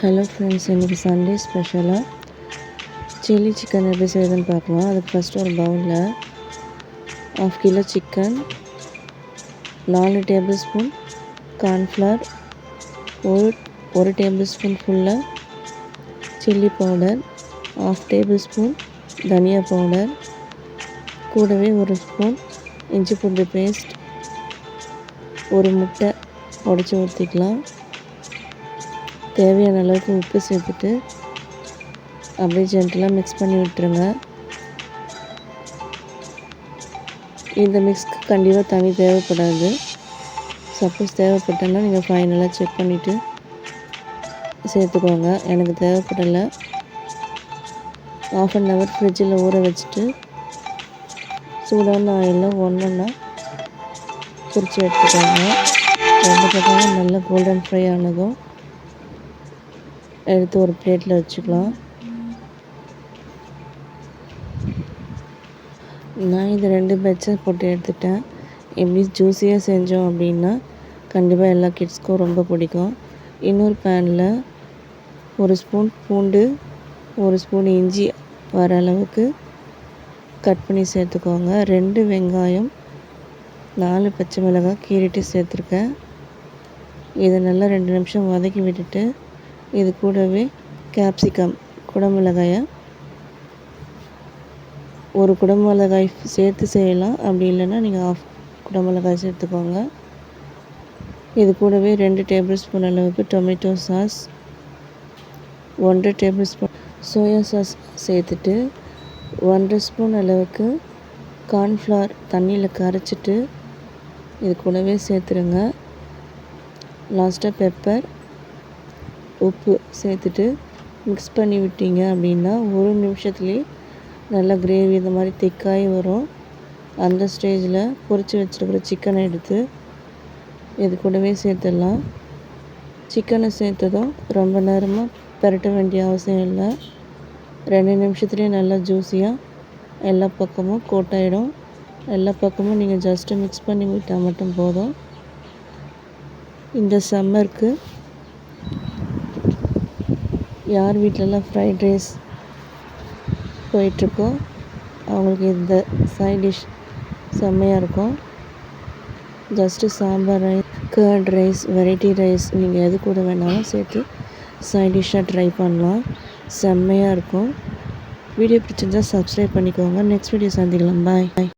Hello friends இன்றைக்கி Sunday ஸ்பெஷலாக chilli chicken எப்படி செய்யுதுன்னு பார்க்கலாம். அதுக்கு ஃபஸ்ட்டு ஒரு பவுலில் ஆஃப் கிலோ சிக்கன் நாலு டேபிள் ஸ்பூன் கார்ன்ஃப்ளவர் ஒரு ஒரு டேபிள் ஸ்பூன் ஃபுல்லாக chilli powder half table spoon தனியா பவுடர் கூடவே ஒரு ஸ்பூன் இஞ்சி பூண்டு பேஸ்ட் ஒரு முட்டை உடச்சி ஊற்றிக்கலாம் தேவையான அளவுக்கு உப்பு சேர்த்துட்டு அப்படியே ஜென்டலாக மிக்ஸ் பண்ணி விட்டுருங்க. இந்த மிக்ஸ்க்கு கண்டிப்பாக தண்ணி தேவைப்படாது. சப்போஸ் தேவைப்பட்டனா நீங்கள் ஃபைனலாக செக் பண்ணிவிட்டு சேர்த்துக்கோங்க. எனக்கு தேவைப்படலை. ஆஃப் அன் ஹவர் ஃப்ரிட்ஜில் ஊற வச்சுட்டு சூடான ஆயிலில் ஒன்றா பொரித்து எடுத்துக்கோங்க. ரெண்டு பக்கமும் நல்லா கோல்டன் ஃப்ரை ஆனதும் எடுத்து ஒரு பிளேட்டில் வச்சுக்கலாம். நான் இது ரெண்டு பேட்சை போட்டு எடுத்துட்டேன். எப்படி ஜூஸியாக செஞ்சோம் அப்படின்னா கண்டிப்பாக எல்லா கிட்ஸ்க்கும் ரொம்ப பிடிக்கும். இன்னொரு பேனில் ஒரு ஸ்பூன் பூண்டு ஒரு ஸ்பூன் இஞ்சி வர அளவுக்கு கட் பண்ணி சேர்த்துக்கோங்க. ரெண்டு வெங்காயம் நாலு பச்சை மிளகாய் கீறிட்டு சேர்த்துருக்கேன். இதை நல்லா ரெண்டு நிமிஷம் வதக்கி விட்டுட்டு இது கூடவே கேப்சிகம் குடமிளகாயை. ஒரு குடமிளகாய் சேர்த்து செய்யலாம். அப்படி இல்லைன்னா நீங்கள் ஆஃப் குடமிளகாய் சேர்த்துக்கோங்க. இது கூடவே ரெண்டு டேபிள் ஸ்பூன் அளவுக்கு டொமேட்டோ சாஸ் ஒன்றரை டேபிள் ஸ்பூன் சோயா சாஸ் சேர்த்துட்டு ஒன்றரை ஸ்பூன் அளவுக்கு கார்ன்ஃப்ளவர் தண்ணியில் கரைச்சிட்டு இது கூடவே சேர்த்துருங்க. லாஸ்ட்டாக பெப்பர் உப்பு சேர்த்துட்டு மிக்ஸ் பண்ணி விட்டீங்க அப்படின்னா ஒரு நிமிஷத்துலேயே நல்லா கிரேவி இந்த மாதிரி திக்காகி வரும். அந்த ஸ்டேஜில் பொரித்து வச்சுருக்கிற சிக்கனை எடுத்து இது கூடவே சேர்த்துடலாம். சிக்கனை சேர்த்ததும் ரொம்ப நேரமாக பரட்ட வேண்டிய அவசியம் இல்லை. ரெண்டு நிமிஷத்துலேயே நல்லா ஜூஸியாக எல்லா பக்கமும் கோட்டாயிடும். எல்லா பக்கமும் நீங்கள் ஜஸ்ட்டு மிக்ஸ் பண்ணி விட்டால் மட்டும் போதும். இந்த சம்மருக்கு யார் வீட்டிலலாம் ஃப்ரைட் ரைஸ் போயிட்டுருக்கோ அவங்களுக்கு இந்த சைட் டிஷ் செம்மையாக இருக்கும். Just sambar rice curd rice variety rice நீங்கள் எது கூட வேணாலும் சேர்த்து சைட் டிஷ்ஷாக ட்ரை பண்ணலாம். செம்மையாக இருக்கும். வீடியோ பிடிச்சிருந்தால் சப்ஸ்கிரைப் பண்ணிக்கோங்க. நெக்ஸ்ட் வீடியோ சந்திக்கலாம். பாய்